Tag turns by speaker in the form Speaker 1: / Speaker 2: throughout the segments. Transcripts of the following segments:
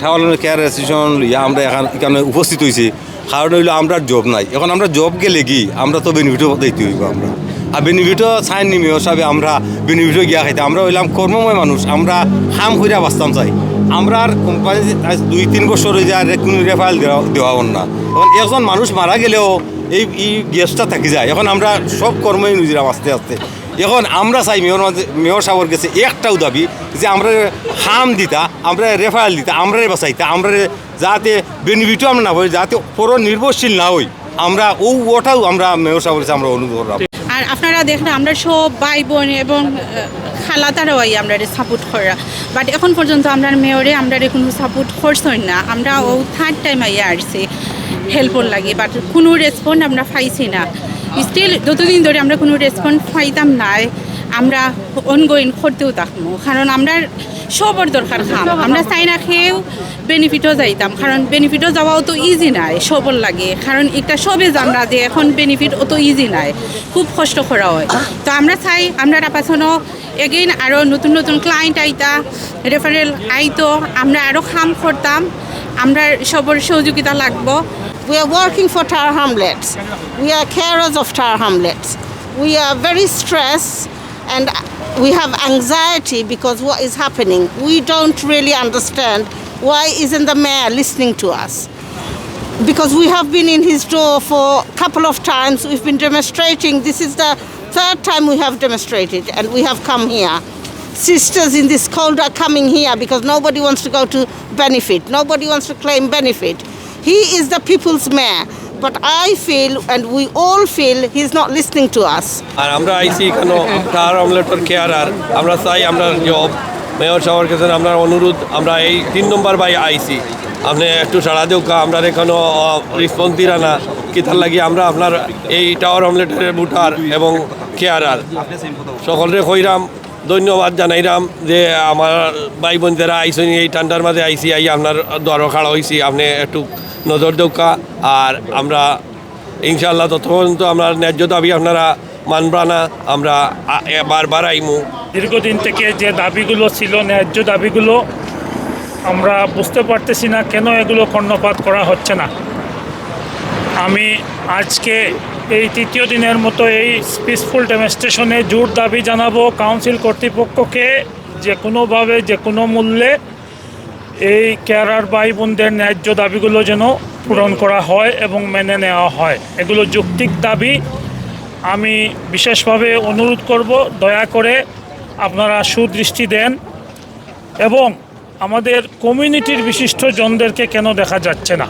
Speaker 1: ঠাওয়ালের care association ইয়া আমরা এখন এখানে উপস্থিত হয়েছি কারণ হইল আমরা জব নাই। এখন আমরা জব গেলে কি? আমরা তো বেনিফিটও দিতে হইব আমরা। আর বেনিফিটও সাইন নিমি হিসাবে আমরা বেনিফিটও গিয়া খাইতে আমরা হইলাম কর্মময় মানুষ। আমরা হাম কইরা বাঁচতাম চাই। আমরা আর কোম্পানি দুই তিন বছর হয়ে যায় কোনো রেফাইল দেওয়া না। এখন একজন মানুষ মারা গেলেও এই এই গ্যাসটা থাকি যায়। এখন আমরা সব কর্মই নিজেরা আস্তে আস্তে এখন আমরা চাই মেয়র মেয়র সাহেবের কাছে একটাও দাবি যে আমরা হাম দিতা, আমরা রেফারেল দিতা, আমরা বাঁচাইতা, আমরা যাতে বেনিফিটও আমরা না হই যাতে পুরো নির্ভরশীল না হই। আমরা ও ওটাও আমরা মেয়র সাহেবের কাছে আমরা করলাম
Speaker 2: আর আপনারা দেখেন, আমরা সব ভাই বোন এবং খালা তারাই আমরা সাপোর্ট করা। বাট এখন পর্যন্ত আমরা মেয়রে আমরা কোনো সাপোর্ট করছই না। আমরা ও থার্ড টাইম আইয়া আসছি হেল্পর লাগে। বাট কোনো রেসপন্ড আমরা পাইছি না। স্টিল যতদিন ধরে আমরা কোনো রেসপন্ড পাইতাম না আমরা অনগোয়িং করতেও থাকব কারণ আমরা সবর দরকার খাম আমরা চাই না খেয়েও বেনিফিটও যাইতাম। কারণ বেনিফিটও যাওয়াও তো ইজি নাই সবর লাগে। কারণ একটা সবে জানরা যে এখন বেনিফিট অত ইজি নাই খুব কষ্ট করা হয়। তো আমরা চাই আমরা পাছনো এগেইন আরও নতুন নতুন ক্লায়েন্ট আইতা রেফারেল আইতো আমরা আরও খাম করতাম আমরা সবর সহযোগিতা লাগবো।
Speaker 3: We are working for Tar Hamlets. We are carers of Tar Hamlets. We are very stressed and we have anxiety because what is happening. We don't really understand why isn't the mayor listening to us. Because we have been in his door for a couple of times. We've been demonstrating. This is the third time we have demonstrated and we have come here. Sisters in this cold are coming here because nobody wants to go to benefit. Nobody wants to claim benefit. He is the people's mayor. But I feel, and we all feel, he's not listening to us.
Speaker 4: আর আমরা আইসি এখানে star অমলেটর carer আমরা চাই আমরা job mayor সাহেবের কাছে আমরা অনুরোধ আমরা এই তিন নম্বর বাই আইসি আপনি একটু সাড়া দেউকা আমরা এখানে রেসপন্স দিরা না কিতার লাগি আমরা আপনার এই টাওয়ার অমলেটের বুটার এবং কেয়ারার সকলরে কইরাম ধন্যবাদ জানাইরাম যে আমার ভাই বোনদেরা আইসনি এই ঠান্ডার মাঝে আইসি, আই আপনার দ্বার খাড়া হয়েছি আপনি একটু নজর দেউকা আর আমরা ইনশাল্লাহ ততক্ষণ তো আমরা ন্যায্য দাবি আপনারা মানবা না, আমরা বারবার আইমু।
Speaker 5: দীর্ঘদিন থেকে যে দাবিগুলো ছিল, ন্যায্য দাবিগুলো আমরা বুঝতে পারতেছি না কেন এগুলো কর্ণপাত করা হচ্ছে না। আমি আজকে এই তৃতীয় দিনের মতো এই পিসফুল ডেমনস্ট্রেশনে জোর দাবি জানাব কাউন্সিল কর্তৃপক্ষকে যে কোনোভাবে, যে কোনো মূল্যে এই কেয়ারার ভাই বোনদের ন্যায্য দাবিগুলো যেন পূরণ করা হয় এবং মেনে নেওয়া হয়। এগুলো যৌক্তিক দাবি। আমি বিশেষভাবে অনুরোধ করব, দয়া করে আপনারা সুদৃষ্টি দেন এবং আমাদের কমিউনিটির বিশিষ্ট জনদেরকে কেন দেখা যাচ্ছে না?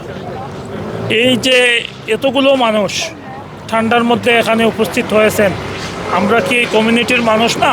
Speaker 5: এই যে এতগুলো মানুষ ঠান্ডার মধ্যে এখানে উপস্থিত হয়েছেন। আমরা কি এই কমিউনিটির মানুষ না?